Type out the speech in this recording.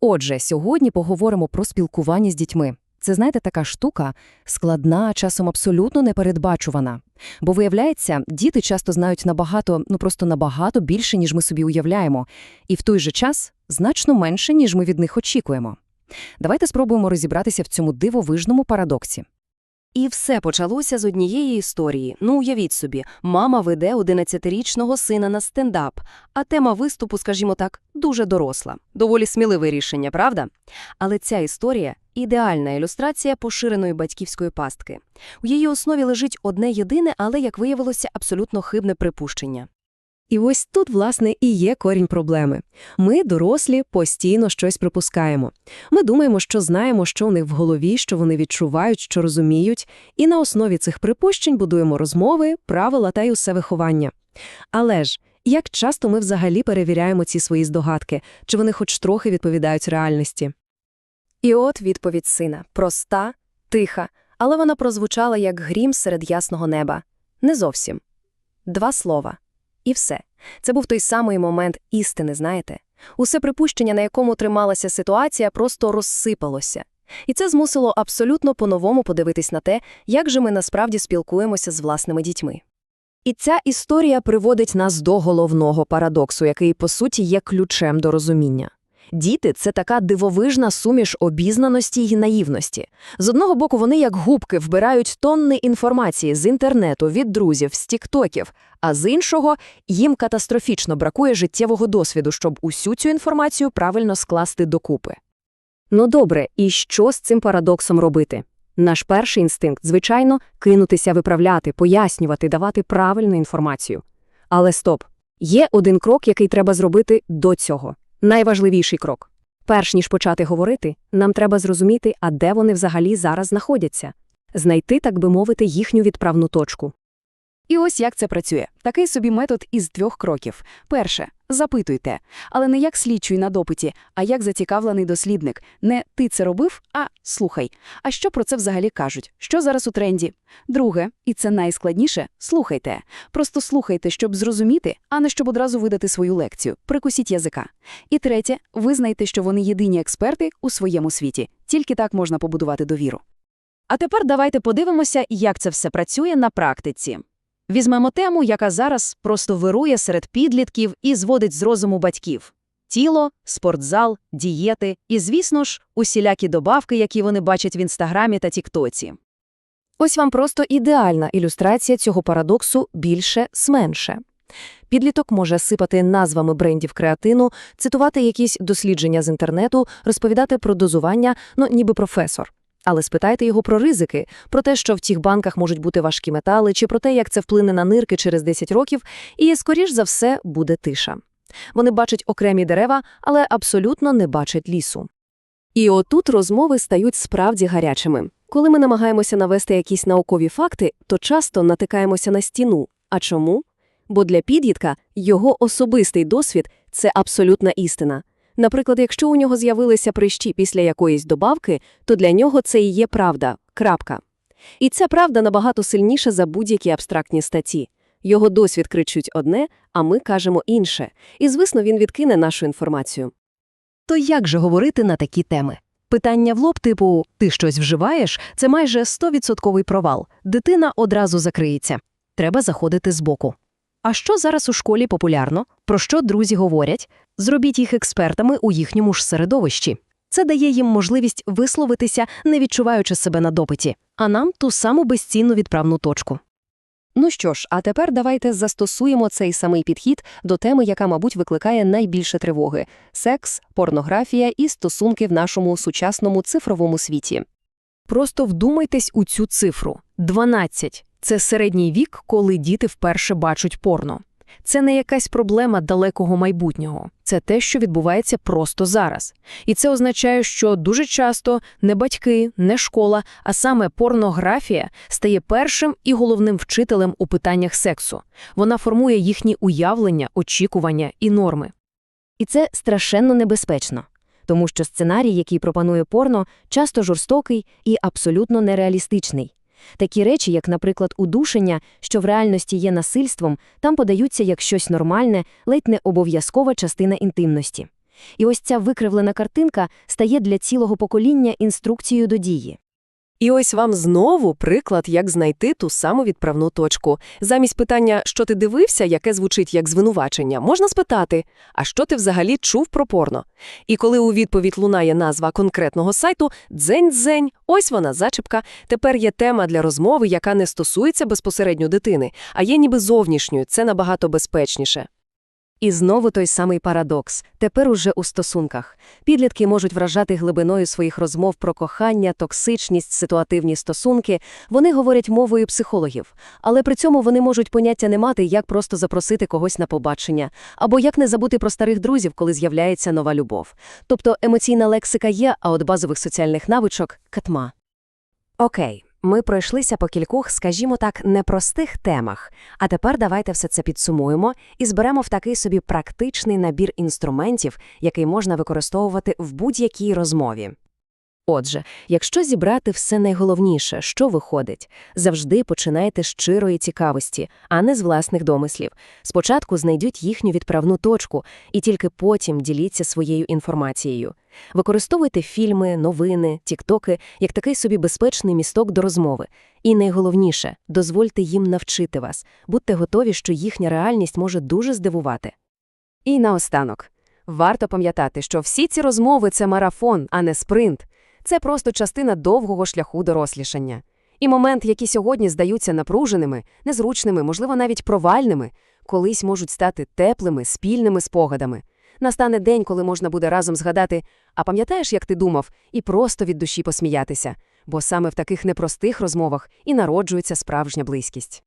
Отже, сьогодні поговоримо про спілкування з дітьми. Це, знаєте, така штука складна, часом абсолютно непередбачувана. Бо, виявляється, діти часто знають набагато, ну просто набагато більше, ніж ми собі уявляємо, і в той же час значно менше, ніж ми від них очікуємо. Давайте спробуємо розібратися в цьому дивовижному парадоксі. І все почалося з однієї історії. Ну, уявіть собі, мама веде 11-річного сина на стендап, а тема виступу, скажімо так, дуже доросла. Доволі сміливе рішення, правда? Але ця історія – ідеальна ілюстрація поширеної батьківської пастки. У її основі лежить одне єдине, але, як виявилося, абсолютно хибне припущення. І ось тут, власне, і є корінь проблеми. Ми, дорослі, постійно щось припускаємо. Ми думаємо, що знаємо, що у них в голові, що вони відчувають, що розуміють, і на основі цих припущень будуємо розмови, правила та й усе виховання. Але ж, як часто ми взагалі перевіряємо ці свої здогадки, чи вони хоч трохи відповідають реальності? І от відповідь сина. Проста, тиха, але вона прозвучала як грім серед ясного неба. Не зовсім. Два слова. І все. Це був той самий момент істини, знаєте? Усе припущення, на якому трималася ситуація, просто розсипалося. І це змусило абсолютно по-новому подивитись на те, як же ми насправді спілкуємося з власними дітьми. І ця історія приводить нас до головного парадоксу, який, по суті, є ключем до розуміння. Діти це така дивовижна суміш обізнаності й наївності. З одного боку, вони як губки вбирають тонни інформації з інтернету, від друзів, з тіктоків, а з іншого їм катастрофічно бракує життєвого досвіду, щоб усю цю інформацію правильно скласти докупи. Ну добре, і що з цим парадоксом робити? Наш перший інстинкт, звичайно, кинутися виправляти, пояснювати, давати правильну інформацію. Але стоп, є один крок, який треба зробити до цього. Найважливіший крок. Перш ніж почати говорити, нам треба зрозуміти, а де вони взагалі зараз знаходяться. Знайти, так би мовити, їхню відправну точку. І ось як це працює. Такий собі метод із двох кроків. Перше – запитуйте. Але не як слідчий на допиті, а як зацікавлений дослідник. Не «ти це робив», а «слухай». А що про це взагалі кажуть? Що зараз у тренді? Друге, і це найскладніше – слухайте. Просто слухайте, щоб зрозуміти, а не щоб одразу видати свою лекцію. Прикусіть язика. І третє – визнайте, що вони єдині експерти у своєму світі. Тільки так можна побудувати довіру. А тепер давайте подивимося, як це все працює на практиці. Візьмемо тему, яка зараз просто вирує серед підлітків і зводить з розуму батьків. Тіло, спортзал, дієти і, звісно ж, усілякі добавки, які вони бачать в інстаграмі та тіктоці. Ось вам просто ідеальна ілюстрація цього парадоксу більше з менше. Підліток може сипати назвами брендів креатину, цитувати якісь дослідження з інтернету, розповідати про дозування, ну ніби професор. Але спитайте його про ризики, про те, що в тих банках можуть бути важкі метали, чи про те, як це вплине на нирки через 10 років, і, скоріш за все, буде тиша. Вони бачать окремі дерева, але абсолютно не бачать лісу. І отут розмови стають справді гарячими. Коли ми намагаємося навести якісь наукові факти, то часто натикаємося на стіну. А чому? Бо для підлітка його особистий досвід це абсолютна істина. Наприклад, якщо у нього з'явилися прищі після якоїсь добавки, то для нього це і є правда. крапка. І ця правда набагато сильніша за будь-які абстрактні статті. Його досвід кричуть одне, а ми кажемо інше. І, звісно, він відкине нашу інформацію. То як же говорити на такі теми? Питання в лоб типу «ти щось вживаєш» – це майже 100% провал. Дитина одразу закриється. Треба заходити збоку. А що зараз у школі популярно? Про що друзі говорять? Зробіть їх експертами у їхньому ж середовищі. Це дає їм можливість висловитися, не відчуваючи себе на допиті, а нам ту саму безцінну відправну точку. Ну що ж, а тепер давайте застосуємо цей самий підхід до теми, яка, мабуть, викликає найбільше тривоги секс, порнографія і стосунки в нашому сучасному цифровому світі. Просто вдумайтесь у цю цифру 12. Це середній вік, коли діти вперше бачать порно. Це не якась проблема далекого майбутнього, це те, що відбувається просто зараз. І це означає, що дуже часто не батьки, не школа, а саме порнографія стає першим і головним вчителем у питаннях сексу. Вона формує їхні уявлення, очікування і норми. І це страшенно небезпечно, тому що сценарій, який пропонує порно, часто жорстокий і абсолютно нереалістичний. Такі речі, як, наприклад, удушення, що в реальності є насильством, там подаються як щось нормальне, ледь не обов'язкова частина інтимності. І ось ця викривлена картинка стає для цілого покоління інструкцією до дії. І ось вам знову приклад, як знайти ту саму відправну точку. Замість питання, що ти дивився, яке звучить як звинувачення, можна спитати, а що ти взагалі чув про порно? І коли у відповідь лунає назва конкретного сайту «дзень-дзень», ось вона зачіпка, тепер є тема для розмови, яка не стосується безпосередньо дитини, а є ніби зовнішньою, це набагато безпечніше. І знову той самий парадокс. Тепер уже у стосунках. Підлітки можуть вражати глибиною своїх розмов про кохання, токсичність, ситуативні стосунки. Вони говорять мовою психологів. Але при цьому вони можуть поняття не мати, як просто запросити когось на побачення, або як не забути про старих друзів, коли з'являється нова любов. Тобто емоційна лексика є, а от базових соціальних навичок – катма. Окей, ми пройшлися по кількох, скажімо так, непростих темах. А тепер давайте все це підсумуємо і зберемо в такий собі практичний набір інструментів, який можна використовувати в будь-якій розмові. Отже, якщо зібрати все найголовніше, що виходить, завжди починайте з щирої цікавості, а не з власних домислів. Спочатку знайдіть їхню відправну точку і тільки потім діліться своєю інформацією. Використовуйте фільми, новини, тіктоки як такий собі безпечний місток до розмови. І найголовніше, дозвольте їм навчити вас, будьте готові, що їхня реальність може дуже здивувати. І наостанок. Варто пам'ятати, що всі ці розмови – це марафон, а не спринт. Це просто частина довгого шляху дорослішання. І момент, які сьогодні здаються напруженими, незручними, можливо, навіть провальними, колись можуть стати теплими, спільними спогадами. Настане день, коли можна буде разом згадати «А пам'ятаєш, як ти думав?» і просто від душі посміятися. Бо саме в таких непростих розмовах і народжується справжня близькість.